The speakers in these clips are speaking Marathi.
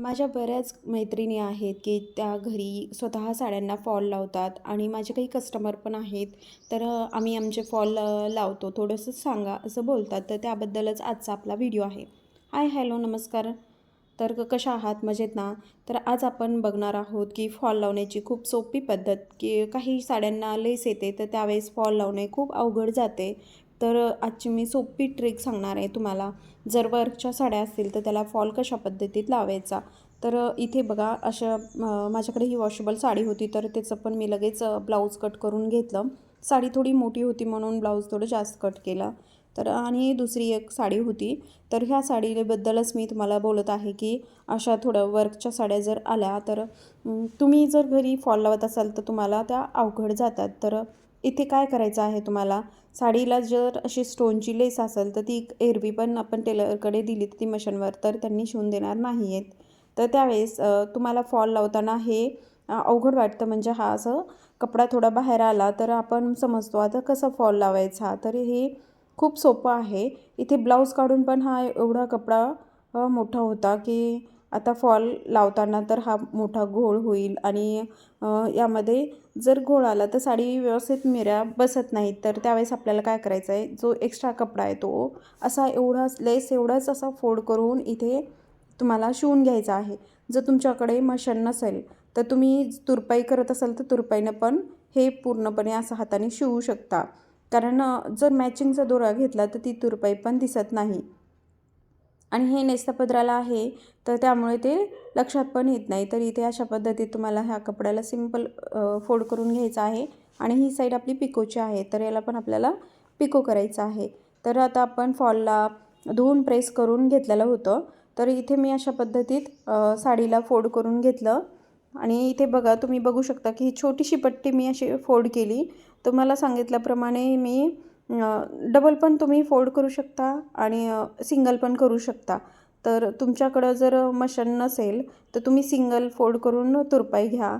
माझ्या बऱ्याच मैत्रिणी आहेत की त्या घरी स्वतः साड्यांना फॉल लावतात आणि माझे काही कस्टमर पण आहेत. तर आम्ही आमचे फॉल लावतो. थोडंसं सांगा असं बोलतात. तर त्याबद्दलच आजचा आपला व्हिडिओ आहे. हाय हॅलो नमस्कार. तर क- कशा आहात? मजेत ना? तर आज आपण बघणार आहोत की फॉल लावण्याची खूप सोपी पद्धत की काही साड्यांना लेस येते तर त्यावेळेस फॉल लावणे खूप अवघड जाते. तर आजची मी सोपी ट्रिक सांगणार आहे तुम्हाला. जर वर्कच्या साड्या असतील तर त्याला फॉल कशा पद्धतीत लावायचा? तर इथे बघा अशा माझ्याकडे ही वॉशेबल साडी होती तर त्याचं पण मी लगेच ब्लाऊज कट करून घेतलं. साडी थोडी मोठी होती म्हणून ब्लाऊज थोडं जास्त कट केला. तर आणि दुसरी एक साडी होती. तर ह्या साडीबद्दलच मी तुम्हाला बोलत आहे की अशा थोडं वर्कच्या साड्या जर आल्या तर तुम्ही जर घरी फॉल लावत असाल तर तुम्हाला त्या अवघड जातात. तर इथे काय करायचं आहे तुम्हाला? साडीला जर अशी स्टोनची लेस असेल तर ती एरवी पण आपण टेलरकडे दिली ती मशीनवर तर त्यांनी शिवून देणार नाही आहेत तर त्यावेळेस तुम्हाला फॉल लावताना हे अवघड वाटतं. म्हणजे हा असं कपडा थोडा बाहेर आला तर आपण समजतो आता कसं फॉल लावायचा. तर हे खूप सोपं आहे. इथे ब्लाऊज काढून पण हा एवढा कपडा मोठा होता की आता फॉल लावताना तर हा मोठा घोळ होईल. आणि यामध्ये जर घोळ आला तर साडी व्यवस्थित मिऱ्या बसत नाहीत तर त्यावेळेस आपल्याला काय करायचं आहे? जो एक्स्ट्रा कपडा आहे तो असा एवढाच लेस एवढाच असा फोल्ड करून इथे तुम्हाला शिवून घ्यायचा आहे. जर तुमच्याकडे मशीन नसेल तर तुम्ही तुरपाई करत असाल तर तुरपाईनं पण हे पूर्णपणे असं हाताने शिवू शकता. कारण जर मॅचिंगचा दोरा घेतला तर ती तुरपाई पण दिसत नाही. आणि हे नेस्तपदराला आहे तर त्यामुळे ते लक्षात पण येत नाही. तर इथे अशा पद्धतीत तुम्हाला ह्या कपड्याला सिंपल फोल्ड करून घ्यायचा आहे आणि ही साईड आपली पिकोची आहे तर याला पण आपल्याला पिको करायचं आहे. तर आता आपण फॉलला धुवून प्रेस करून घेतलेलं होतं तर इथे मी अशा पद्धतीत साडीला फोल्ड करून घेतलं. आणि इथे बघा तुम्ही बघू शकता की ही छोटीशी पट्टी मी अशी फोल्ड केली. तुम्हाला सांगितल्याप्रमाणे मी डबल पण तुम्ही फोल्ड करू शकता आणि सिंगल पण करू शकता. तर तुमच्याकडं जर मशीन नसेल तर तुम्ही सिंगल फोल्ड करून तुरपाई घ्या.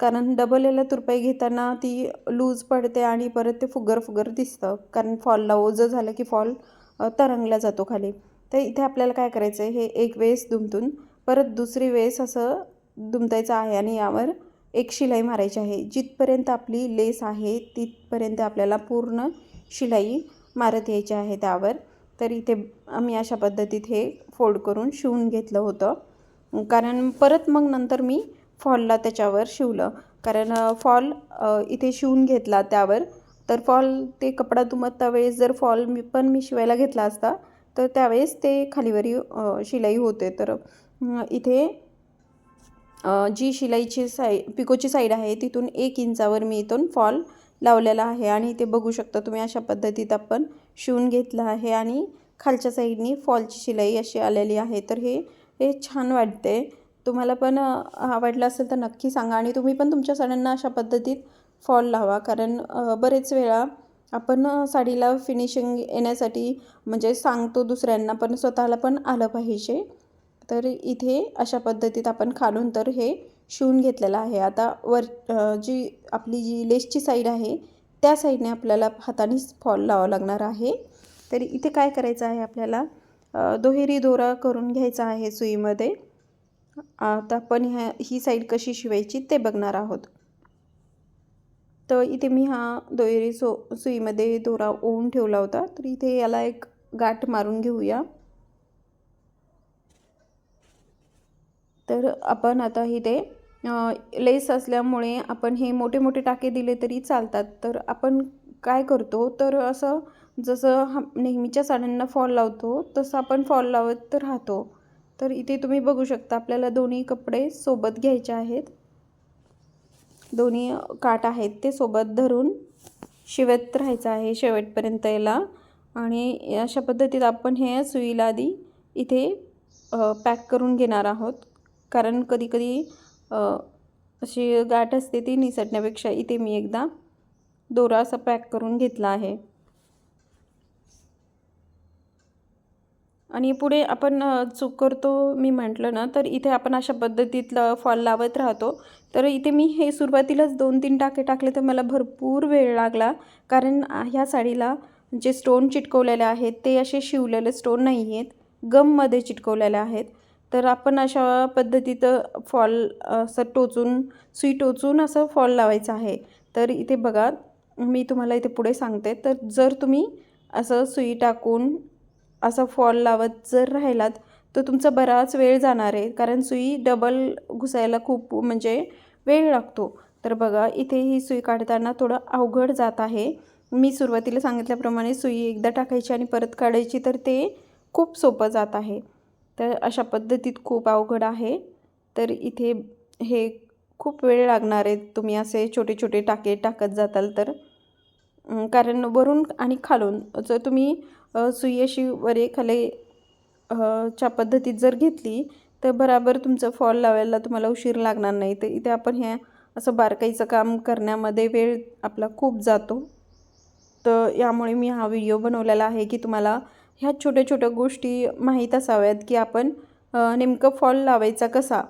कारण डबल याला तुरपाई घेताना ती लूज पडते आणि परत ते फुगर फुगर दिसतं. कारण फॉलला ओझं झालं की फॉल तरंगला जातो खाली. तर इथे आपल्याला काय करायचं आहे हे एक वेळेस दुमतून परत दुसरी वेळेस असं दुमतायचं आहे आणि यावर एक शिलाई मारायची आहे. जिथपर्यंत आपली लेस आहे तिथपर्यंत आपल्याला पूर्ण शिलाई मारत यायची आहे त्यावर. तर इथे आम्ही अशा पद्धतीत हे फोल्ड करून शिवून घेतलं होतं. कारण परत मग नंतर मी फॉलला त्याच्यावर शिवलं. कारण फॉल इथे शिवून घेतला त्यावर. तर फॉल ते कपडा दुमतता वेळेस जर फॉल मी पण मी शिवायला घेतला असता तर त्यावेळेस ते खालीवरी शिलाई होते. तर इथे जी शिलाईची साई पिकोची साईड आहे तिथून एक इंचावर मी इथून फॉल लावलेला आहे आणि इथे बघू शकता तुम्ही अशा पद्धतीत आपण शिवून घेतलं आहे आणि खालच्या साईडनी फॉलची शिलाई अशी आलेली आहे. तर हे हे छान वाटते. तुम्हाला पण आवडलं असेल तर नक्की सांगा आणि तुम्ही पण तुमच्या साड्यांना अशा पद्धतीत फॉल लावा. कारण बरेच वेळा आपण साडीला फिनिशिंग येण्यासाठी म्हणजे सांगतो दुसऱ्यांना पण स्वतःला पण आलं पाहिजे. तर इथे अशा पद्धतीत आपण खालून तर हे शिवून घेतलेलं आहे. आता वर जी आपली जी लेसची साईड आहे त्या साईडने आपल्याला हातानेच फॉल लावावं लागणार आहे. तर इथे काय करायचं आहे आपल्याला? दोहेरी दोरा करून घ्यायचा आहे सुईमध्ये. आता आपण ह्या ही साईड कशी शिवायची ते बघणार आहोत. तर इथे मी हा दोहेरी सो सुईमध्ये दोरा ओवून ठेवला होता. तर इथे याला एक गाठ मारून घेऊया. तर आपण आता इथे ते लेस असल्यामुळे आपण हे मोठे मोठे टाके दिले तरी चालतात. तर आपण काय करतो? तर असं जसं हा नेहमीच्या साड्यांना फॉल लावतो तसं आपण फॉल लावत राहतो. तर इथे तुम्ही बघू शकता आपल्याला दोन्ही कपडे सोबत घ्यायचे आहेत. दोन्ही काठ आहेत ते सोबत धरून शिवत राहायचं आहे शेवटपर्यंत याला. आणि अशा पद्धतीत आपण हे सुईला आधी इथे पॅक करून घेणार आहोत. कारण कधीकधी अशी गाठ असते ती निसटण्यापेक्षा इथे मी एकदा दोरा असा पॅक करून घेतला आहे. आणि पुढे आपण चूक करतो मी म्हटलं ना तर इथे आपण अशा पद्धतीतलं फॉल लावत राहतो. तर इथे मी हे सुरुवातीलाच दोन तीन टाके टाकले तर मला भरपूर वेळ लागला. कारण ह्या साडीला जे स्टोन चिटकवलेले आहेत ते असे शिवलेले स्टोन नाही आहेत गममध्ये चिटकवलेले आहेत. तर आपण अशा पद्धतीत फॉल असं टोचून सुई टोचून असं फॉल लावायचं आहे. तर इथे बघा मी तुम्हाला इथे पुढे सांगते. तर जर तुम्ही असं सुई टाकून असं फॉल लावत जर राहिलात तर तुमचा बराच वेळ जाणार आहे. कारण सुई डबल घुसायला खूप म्हणजे वेळ लागतो. तर बघा इथे ही सुई काढताना थोडं अवघड जात आहे. मी सुरुवातीला सांगितल्याप्रमाणे सुई एकदा टाकायची आणि परत काढायची तर ते खूप सोपं जात आहे. तर अशा पद्धतीत खूप अवघड आहे. तर इथे हे खूप वेळ लागणार आहे. तुम्ही असे छोटे छोटे टाके टाकत जाताल तर. कारण वरून आणि खालून जर तुम्ही सुई अशी वरेखाली च्या पद्धतीत जर घेतली तर बराबर तुमचं फॉल लावायला तुम्हाला उशीर लागणार नाही. तर इथे आपण ह्या असं बारकाईचं काम करण्यामध्ये वेळ आपला खूप जातो. तर यामुळे मी हा व्हिडिओ बनवलेला आहे की तुम्हाला ह्या छोट्या छोट्या गोष्टी माहीत असाव्यात की आपण नेमकं फॉल लावायचा कसा?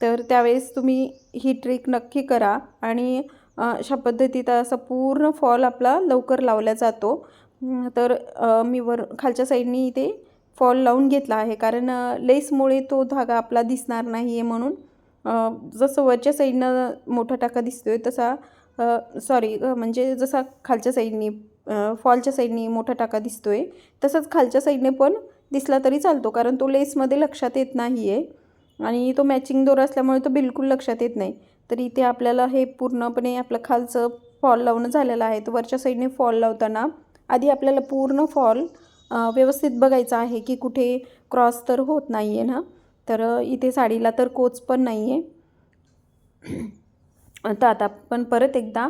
तर त्यावेळेस तुम्ही ही ट्रिक नक्की करा आणि अशा पद्धतीत असा पूर्ण फॉल आपला लवकर लावला जातो. तर मी वर खालच्या साईडनी इथे फॉल लावून घेतला आहे कारण लेसमुळे तो धागा आपला दिसणार नाही आहे म्हणून जसं वरच्या साईडनं मोठा टाका दिसतोय तसा सॉरी म्हणजे जसा खालच्या साईडनी फॉलच्या साईडने मोठा टाका दिसतो आहे तसंच खालच्या साईडने पण दिसला तरी चालतो कारण तो लेसमध्ये लक्षात येत नाही आहे आणि तो मॅचिंग दोरा असल्यामुळे तो बिलकुल लक्षात येत नाही. तर इथे आपल्याला हे पूर्णपणे आपलं खालचं फॉल लावणं झालेलं आहे. तर वरच्या साईडने फॉल लावताना आधी आपल्याला पूर्ण फॉल व्यवस्थित बघायचा आहे की कुठे क्रॉस तर होत नाही आहे ना. तर इथे साडीला तर कोच पण नाही आहे तर आता आपण परत एकदा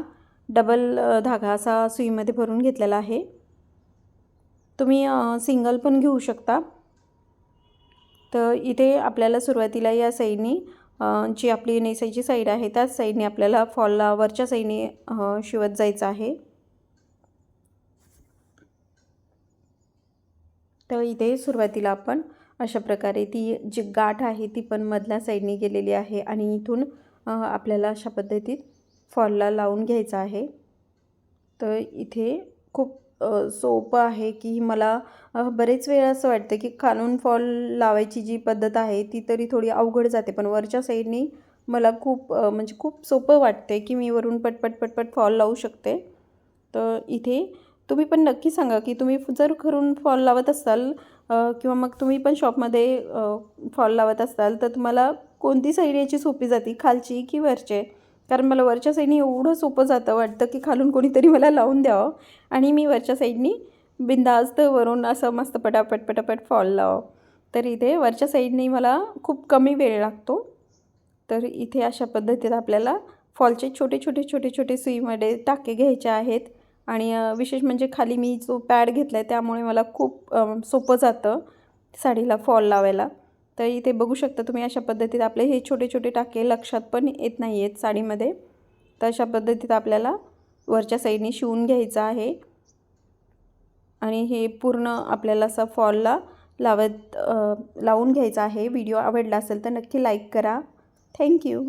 डबल धागा असा सुईमध्ये भरून घेतलेला आहे. तुम्ही सिंगल पण घेऊ शकता. तर इथे आपल्याला सुरुवातीला या साईडनी जी आपली नेसायची साईड आहे त्याच साईडने आपल्याला फॉलला वरच्या साईडने शिवत जायचं आहे. तर इथे सुरुवातीला आपण अशा प्रकारे ती जी गाठ आहे ती पण मधल्या साईडने गेलेली आहे आणि इथून आपल्याला अशा पद्धतीत फॉलला लावून घ्यायचं आहे. तर इथे खूप सोपं आहे की मला बरेच वेळा असं वाटतं की खालून फॉल लावायची जी पद्धत आहे ती तरी थोडी अवघड जाते. पण वरच्या साईडनी मला खूप म्हणजे खूप सोपं वाटते की मी वरून पटपट पटपट फॉल लावू शकते. तर इथे तुम्ही पण नक्की सांगा की तुम्ही जर घरून फॉल लावत असाल किंवा मग तुम्ही पण शॉपमध्ये फॉल लावत असाल तर तुम्हाला कोणती साईड याची सोपी जाते? खालची की वरचे? कारण मला वरच्या साईडनी एवढं सोपं जातं वाटतं की खालून कोणीतरी मला लावून द्यावं. आणि मी वरच्या साईडनी बिंदास्त वरून असं मस्त पटापट पटापट फॉल लावं. तर इथे वरच्या साईडने मला खूप कमी वेळ लागतो. तर इथे अशा पद्धतीत आपल्याला फॉलचे छोटे छोटे छोटे छोटे सुईमध्ये टाके घ्यायचे आहेत. आणि विशेष म्हणजे खाली मी जो पॅड घेतला आहे त्यामुळे मला खूप सोपं जातं साडीला फॉल लावायला. तर इथे बघू शकता तुम्ही अशा पद्धतीत आपले हे छोटे छोटे टाके लक्षात पण येत नाही आहेत साडीमध्ये. तर अशा पद्धतीत आपल्याला वरच्या साईडने शिवून घ्यायचं आहे. आणि हे पूर्ण आपल्याला असं फॉलला लावत लावून घ्यायचं आहे. व्हिडिओ आवडला असेल तर नक्की लाईक करा. थँक्यू